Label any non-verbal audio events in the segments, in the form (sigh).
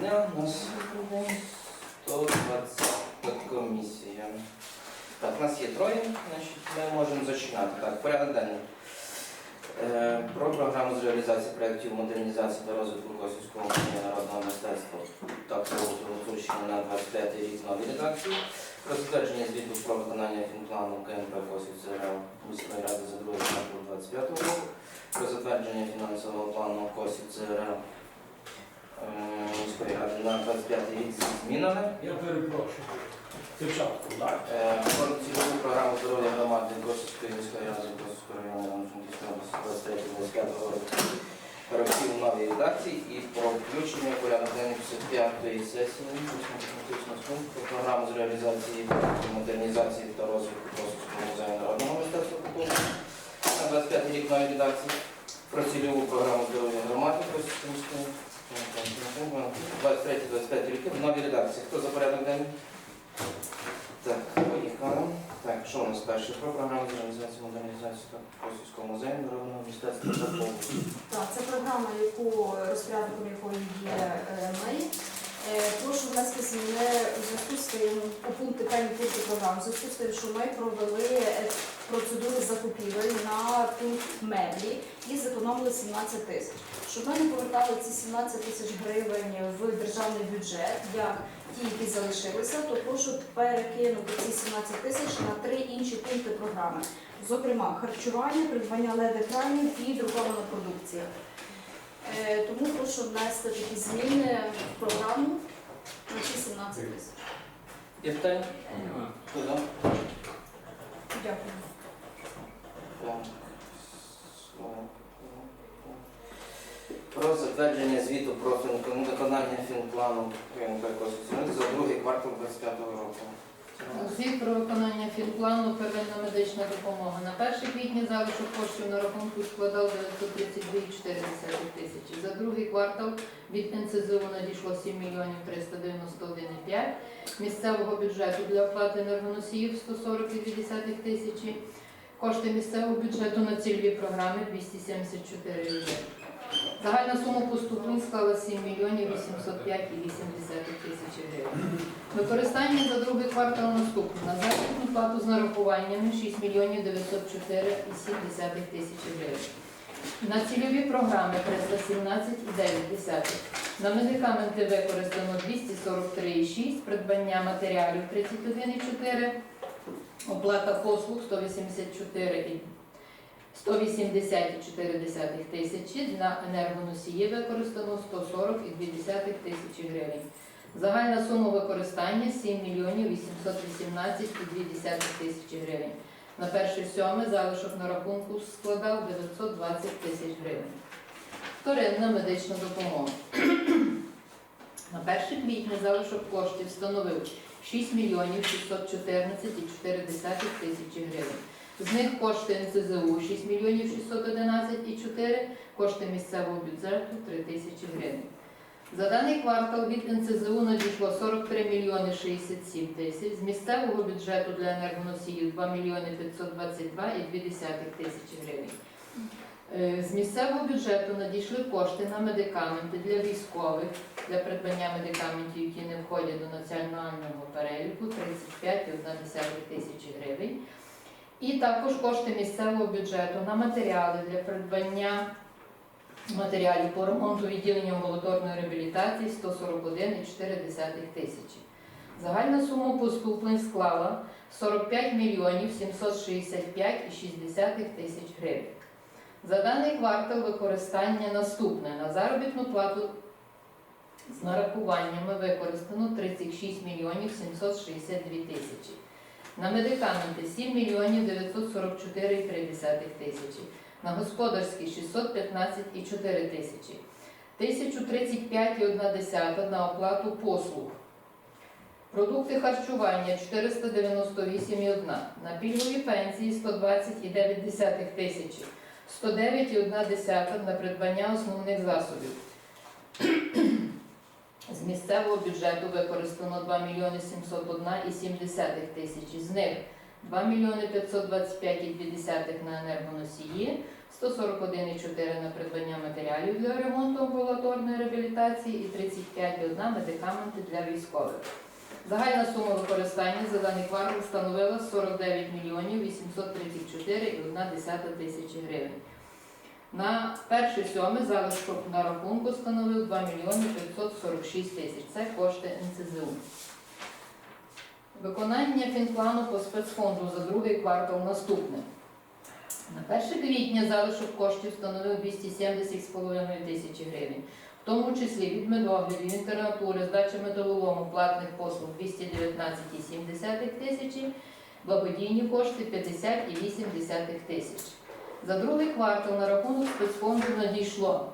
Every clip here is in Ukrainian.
дня. У нас 120 комісія. Так, у нас є троє, значить ми можемо зачинати. Так, порядок денний. Е, Про програму з реалізації проєктів модернізації та розвитку Косівського управління народного мистецтва та Гуцульщини на 25 рік нові редакції. Про затвердження звіту про виконання фінплану КНП Косів ЦРЛ міської ради за другий квартал 25 року. Про затвердження фінансового плану Косів ЦРЛ на 25 рік зі змінами. Я перепрошую. Спочатку, так? Е, цільову програму здоров'я громади Косівської міської ради Косівського району Івано-Франківської 23-25 року років у новій редакції і про включення порядок денний 55-ї сесії пункту про програму з реалізації модернізації та розвитку Косівського музею народного мистецтва культури на 25 рік новій редакції про цільову програму здоров'я громади Косівської міської 23-25 років в редакції. Хто за порядок денний? Так, поїхали. Так, що у нас перше? Про програму з реалізації модернізації та Косівського музею народного мистецтва та. Так, це програма, яку розпорядником якої є е, ми. Е, Прошу внести зміни у зв'язку з тим у пункти певні пункти програми. Зв'язку з тим, що ми провели е, процедури закупівель на пункт меблі і зекономили 17 тисяч. Щоб ми не повертали ці 17 тисяч гривень в державний бюджет, як ті, які залишилися, то прошу перекинути ці 17 тисяч на три інші пункти програми. Зокрема, харчування, придбання LED-екранів і друкована продукція. Е, Тому прошу внести такі зміни в програму на ці 17 тисяч. Є питання? Дякую. Про затвердження звіту про виконання фінплану за другий квартал 25 року. Звіт про виконання фінплану первинна медична допомога. На 1 квітня залишок коштів на рахунку складав 932,4 тисячі. За другий квартал від НСЗУ надійшло 7 мільйонів 391,5 місцевого бюджету для оплати енергоносіїв 140,2 тисячі. Кошти місцевого бюджету на цільові програми 274 мільйони. Загальна сума поступлень склала 7 мільйонів 805,8 тисячі гривень. Використання за другий квартал наступне. На заробітну плату з нарахуваннями 6 мільйонів 904,7 тисячі гривень. На цільові програми 317,9. На медикаменти використано 243,6, придбання матеріалів 31,4, оплата послуг 184,2. 180,4 тисячі, на енергоносії використано 140,2 тисячі гривень. Загальна сума використання 7 мільйонів 818,2 тисячі гривень. На перший сьомий залишок на рахунку складав 920 тисяч гривень. Вторинна медична допомога. (clears throat) На 1 квітня залишок коштів становив 6 мільйонів 614,4 тисячі гривень. З них кошти НСЗУ 6 мільйонів 611,4, кошти місцевого бюджету 3 тисячі гривень. За даний квартал від НСЗУ надійшло 43 мільйони 67 тисяч, з місцевого бюджету для енергоносіїв 2 мільйони 522,2 тисячі гривень. Е, З місцевого бюджету надійшли кошти на медикаменти для військових, для придбання медикаментів, які не входять до національного переліку 35,1 тисячі гривень. І також кошти місцевого бюджету на матеріали для придбання матеріалів по ремонту відділення амбулаторної реабілітації 141,4 тисячі. Загальна сума поступлень склала 45 мільйонів 765,6 тисяч гривень. За даний квартал використання наступне. На заробітну плату з нарахуваннями використано 36 мільйонів 762 тисячі. На медикаменти 7 мільйонів 944,3 тисячі. На господарські 615,4 тисячі. 1035,1 на оплату послуг. Продукти харчування 498,1. На пільгові пенсії 120,9 тисячі. 109,1 на придбання основних засобів. З місцевого бюджету використано 2 мільйони 701,7 тисячі. З них 2 мільйони 525,2 на енергоносії, 141,4 на придбання матеріалів для ремонту амбулаторної реабілітації і 35,1 медикаменти для військових. Загальна сума використання за даний квартал становила 49 мільйонів 834,1 тисячі гривень. На перший сьомий залишок на рахунку становив 2 мільйони 546 тисяч. Це кошти НЦЗУ. Виконання фінплану по спецфонду за другий квартал наступне. На 1 квітня залишок коштів становив 270,5 тисячі гривень, в тому числі від медоглядів, інтернатури, здачі металолому, платних послуг 219,7 тисячі, благодійні кошти 50,8 тисяч. За другий квартал на рахунок спецфонду надійшло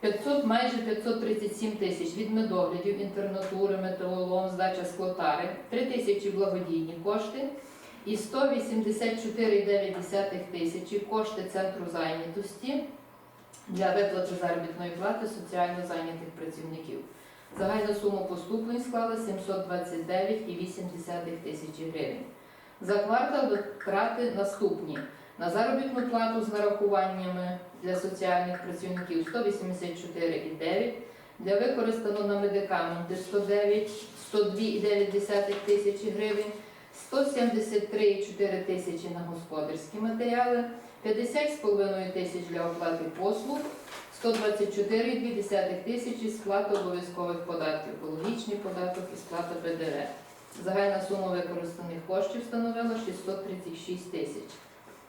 500, майже 537 тисяч від медоглядів, інтернатури, металолом, здача склотари, 3 тисячі благодійні кошти і 184,9 тисячі кошти центру зайнятості для виплати заробітної плати соціально зайнятих працівників. Загальна сума поступлень склала 729,8 тисячі гривень. За квартал витрати наступні. На заробітну плату з нарахуваннями для соціальних працівників 184,9, для використано на медикаменти 109, 102,9 тисячі гривень, 173,4 тисячі на господарські матеріали, 50,5 тисяч для оплати послуг, 124,2 тисячі сплата обов'язкових податків, екологічний податок і сплата ПДВ. Загальна сума використаних коштів становила 636 тисяч.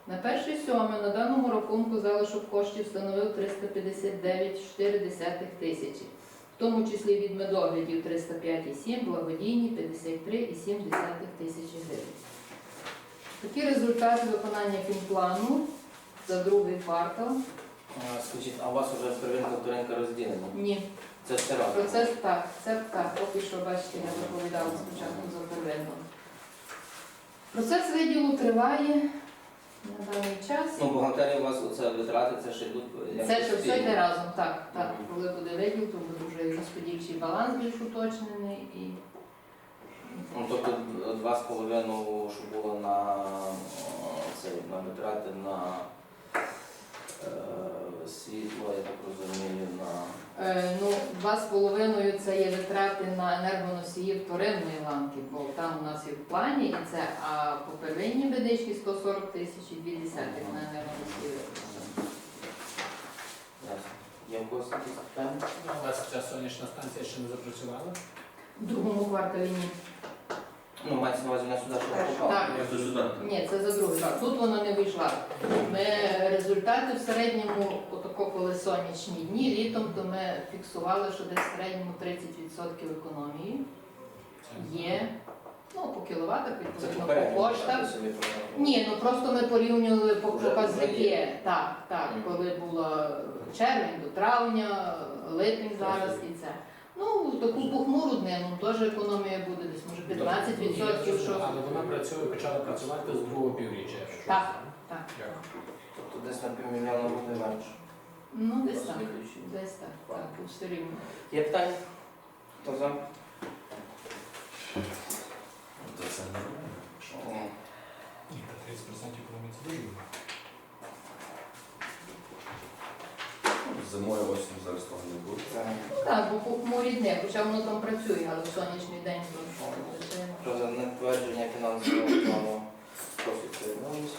На перший сьомий на даному рахунку залишок коштів становив 359,4 тисячі, в тому числі від медоглядів 305,7, благодійні 53,7 тисячі гривень. Такі результати виконання фінплану за другий квартал. А, Скажіть, а у вас вже первинка вторинка розділена? Ні, Це все разом? процес так, це так, поки що бачите, я доповідала спочатку за первинну. Процес виділу триває на даний час. Ну, бухгалтерія у вас оце витрати, це ще йдуть як Це ж все йде разом, так. так. Мгм. Коли буде виділ, то буде вже розподільчий баланс більш уточнений і Ну, тобто два з половиною, що було на, е, це, на витрати на е, світло, я так розумію, на Е, ну, два з половиною це є витрати на енергоносії вторинної ланки, бо там у нас є в плані і це, а по первинній медичній 140 тисяч і 2 десятих на енергоносії ясно. Є в когось якісь питання? Ну, У вас ця сонячна станція ще не запрацювала? В другому кварталі ні. Ну, мається на увазі на сюди, що. Так. Ні, це за другий. Тут вона не вийшла. Ми результати в середньому, отако, коли сонячні дні, літом, то ми фіксували, що десь в середньому 30% економії є. Ну, по кіловатах, відповідно, по коштах. Ні, ну просто ми порівнювали по показники. Так, так, коли було червень до травня, липень зараз і це. Ну, таку похмуру днину теж економія буде десь, може 15%, що. Але вона працює, почала працювати з другого півріччя. Так. Так. Тобто десь на півмільйона буде менше. ну десь так. Десь так, так, тут все рівно. Є питання? Хто за? То це нормально. Ні. Ні, та 30% економії це дуже. Зимою осінь зараз того не буде. Це Так, бо похмурі дні, хоча воно там працює, але в сонячний день то звичайно. Про затвердження фінансового плану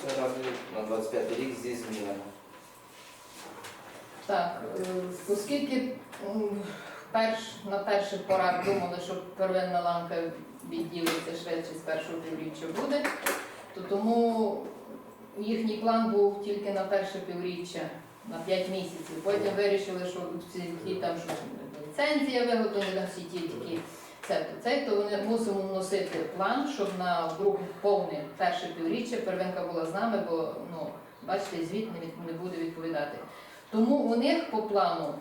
ради на 25 рік зі змінами. Так, е, оскільки перш, на перших порах думали, що первинна ланка відділиться швидше з першого півріччя буде, то тому їхній план був тільки на перше півріччя, на 5 місяців. Потім вирішили, що всі там, що ліцензія виготовлені, там всі ті такі. Це, то це, то вони мусимо вносити план, щоб на друге повне перше півріччя первинка була з нами, бо ну, бачите, звіт не, від- не буде відповідати. Тому у них по плану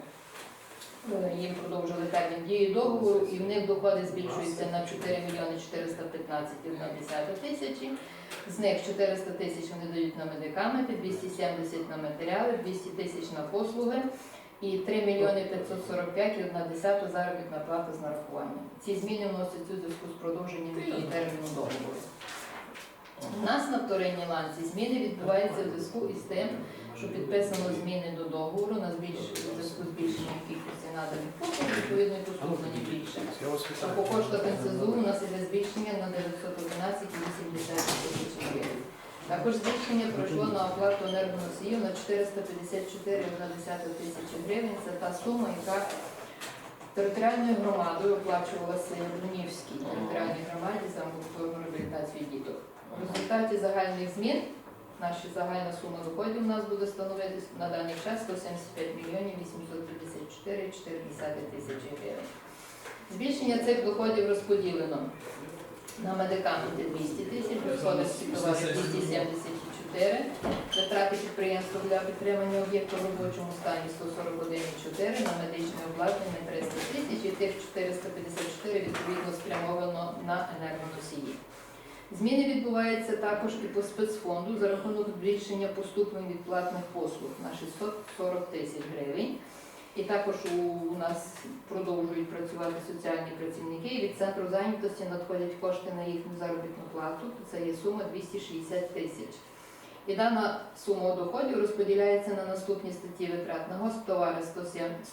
е, їм продовжили термін дії договору, і в них доходи збільшуються на 4 мільйони 415,1 тисячі. З них 400 тисяч вони дають на медикаменти, 270 на матеріали, 200 тисяч на послуги і 3 мільйони 545,1 заробітна плата з нарахуванням. Ці зміни вносяться у зв'язку з продовженням терміну договору. У нас на вторинній ланці зміни відбуваються в зв'язку із тим, що підписано зміни до договору на збільш- зв'язку з збільшенням кількості наданих послуг, відповідно і поступлення більше. А по коштах НСЗУ у нас іде збільшення на 911,80 тисяч гривень. Також збільшення пройшло на оплату енергоносіїв на 454,1 тисячі гривень. Це та сума, яка територіальною громадою оплачувалася Яблунівській територіальній громаді за амбулаторну реабілітацію діток. У результаті загальних змін наша загальна сума доходів у нас буде становити на даний час 175 мільйонів 854,4 тисячі гривень. Збільшення цих доходів розподілено на медикаменти 200 тисяч, господарські товари 274, витрати підприємства для підтримання об'єкту в робочому стані 141,4, на медичне обладнання 300 тисяч і тих 454 відповідно спрямовано на енергоносії. Зміни відбуваються також і по спецфонду за рахунок збільшення поступлень від платних послуг на 640 тисяч гривень. І також у нас продовжують працювати соціальні працівники. І від центру зайнятості надходять кошти на їхню заробітну плату. Це є сума 260 тисяч. І дана сума доходів розподіляється на наступні статті витрат на госптовари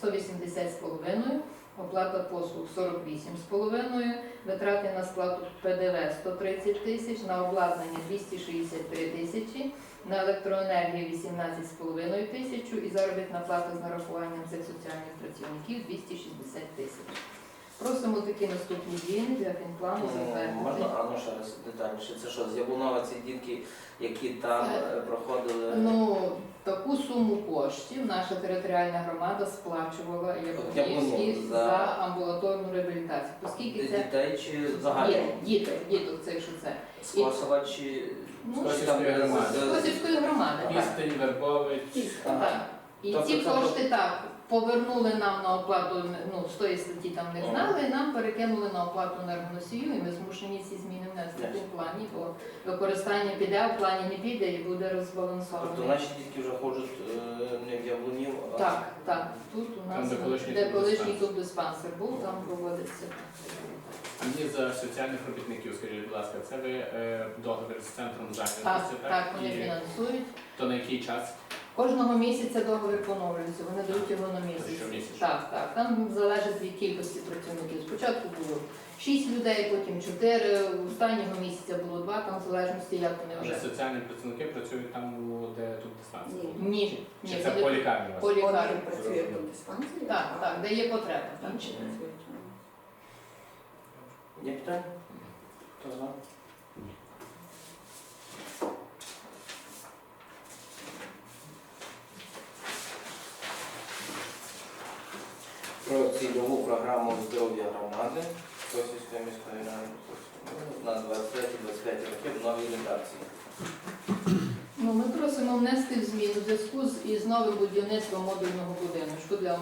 180,5, оплата послуг 48,5, витрати на сплату ПДВ 130 тисяч, на обладнання 263 тисячі, на електроенергію 18,5 тисячу і заробітна плата з нарахуванням цих соціальних працівників 260 тисяч. Просимо такі наступні зміни для фінплану Ну, затвердити. Можна, а ну ще раз детальніше. Це що, з ці дітки, які там е, проходили? Ну, таку суму коштів наша територіальна громада сплачувала Яблунівській Яблунів за за- амбулаторну реабілітацію. Оскільки це Дітей чи загально? є діти, діток цих, що це. З Косова чи Ну, там, Косівської громади. з- з- Косівської громади. так. Істин, Вербович. Ага. Так. І Тобто ці це кошти так повернули нам на оплату, ну, з тої статті там не знали, і нам перекинули на оплату енергоносію, і ми змушені ці зміни внести в плані, бо використання піде, в плані не піде і буде Тобто розбалансовано. наші дітки вже ходять е, не в Яблунів, а Так, так. Тут у Там, нас де колишній де колишній тубдиспансер. тубдиспансер був, там проводиться. Мені за соціальних робітників, скажіть, будь ласка, це ви е, договір з центром Так, зайнятості, так, вони І фінансують. то на який час? Кожного місяця договір поновлюється, вони дають його на місяць. Так, так. Там залежить від кількості працівників. Спочатку було 6 людей, потім 4, останнього місяця було 2, там в залежності, як вони Але вже. соціальні працівники працюють там, де тут диспансер. Ні. Ні, ні, це буде по лікарні у вас? по лікарні. Працює в диспансері, Так, так, де є потреба. Так. інші працюють. Є питання? Хто за? Про цільову програму здоров'я громади Косівської міської ради на 23-25 роки в новій редакції. Ну, ми просимо внести зміну в зв'язку з із новим будівництвом модульного будиночку для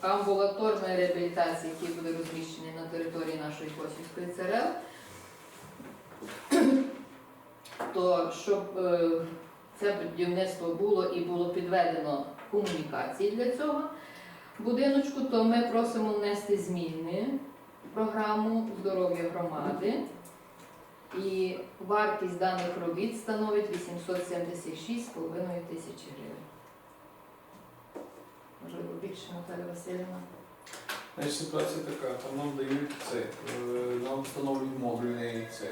амбулаторної реабілітації, який буде розміщений на території нашої Косівської ЦРЛ. То щоб е, це будівництво було і було підведено комунікації для цього будиночку, то ми просимо внести зміни в програму здоров'я громади. І вартість даних робіт становить 876,5 тисячі гривень. Можливо, більше Наталя Васильівна. Значить, ситуація така, там нам дають це, е, нам встановлюють модульний це,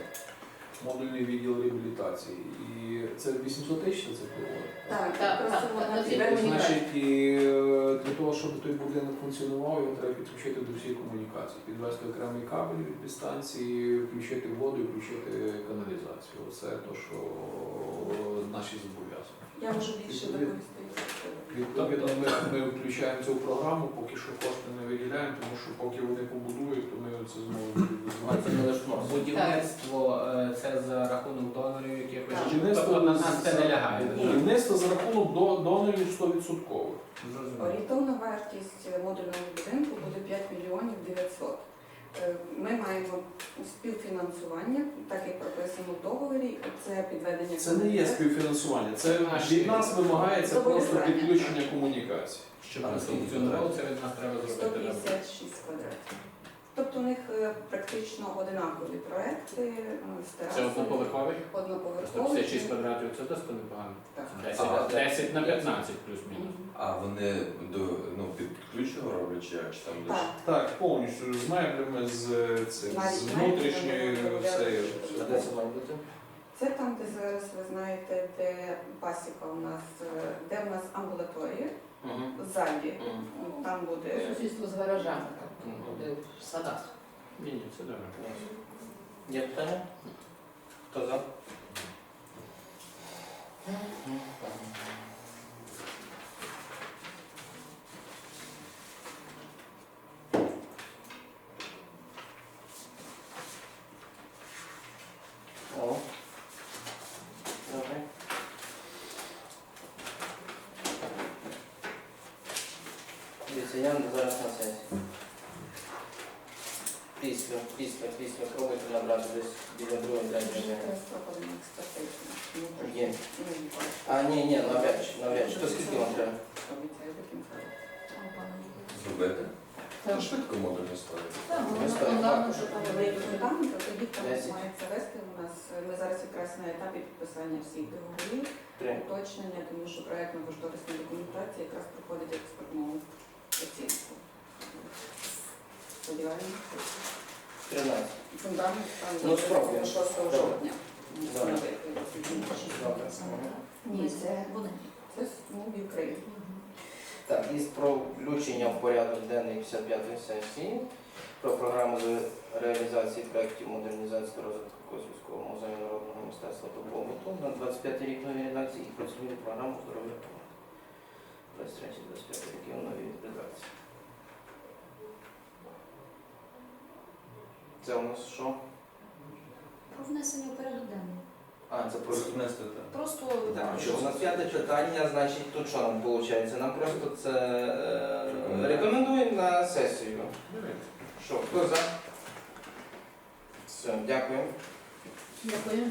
модульний відділ реабілітації. І це 800 тисяч це було. Так, Так, просто так, вона так, підведена. так. Значить, і е, для того, щоб той будинок функціонував, його треба підключити до всіх комунікацій, підвести окремий кабель від підстанції, включити воду і включити каналізацію. Це те, що наші зобов'язання. Я можу більше доповісти. Відповідно, ми, ми включаємо цю програму, поки що кошти не виділяємо, тому що поки вони побудують, то ми це знову вносить. Будівництво е, це за рахунок донорів якихось. Чи- Тобто на нас це не лягає. Будівництво за рахунок до- донорів 100%. Орієнтовна вартість модульного будинку буде 5 мільйонів 900. Е, Ми маємо співфінансування, так як прописано в договорі, це підведення. Це не є співфінансування, це від нас вимагається просто підключення комунікації. Щоб функціонувало, це від нас треба зробити. да? 156 квадратів. Тобто у них е, практично одинакові проекти. е, Це одноповерховий? Одноповерхові. 156 квадратів, це досить непогано. Так. 10, А, 10 на 15 плюс-мінус. А вони до ну під ключом роблять чи як чи там? Так, Так, повністю з меблями, з цим, Навіть з вони всею. А де це має бути? Це там, де зараз ви знаєте, де пасіка у нас, е, де в нас амбулаторія, Угу. ззаді. Угу. Там буде Сусідство з гаражами, там, буде в садах. Ні, ні, це добре. Є питання? Хто за? О. Добре. Дивіться, я зараз на сесії. Після, після, після пробуйте набрати десь біля другої третьої. Є. А, ні, ні, навряд чи, навряд чи. То скільки вам треба? Зробити? Це швидко модульно ставити. Так, Ми факт. що там то тоді там мається вести у нас. Ми зараз якраз на етапі підписання всіх договорів, уточнення, тому що проєктно-кошторисна документація якраз проходить експертну оцінку. Сподіваємося. Тринадцять. Фундамент там Ну, спробуємо. 6 жовтня. Добре. Добре. Добре. Ні, це вони. Це в Україні. Так, із про включення в порядок денний 55-ї сесії про програму з реалізації проєктів модернізації та розвитку Косівського музею народного мистецтва та побуту на 25 рік новій редакції і працює програму здоров'я 23-25 років новій редакції. Це у нас що? Про внесення у порядок денний. А, це Просто внести так. Просто Так, що у нас п'яте питання, значить, тут що нам виходить? Нам просто це е, рекомендуємо на сесію. Що, хто за? Все, дякую. Дякую.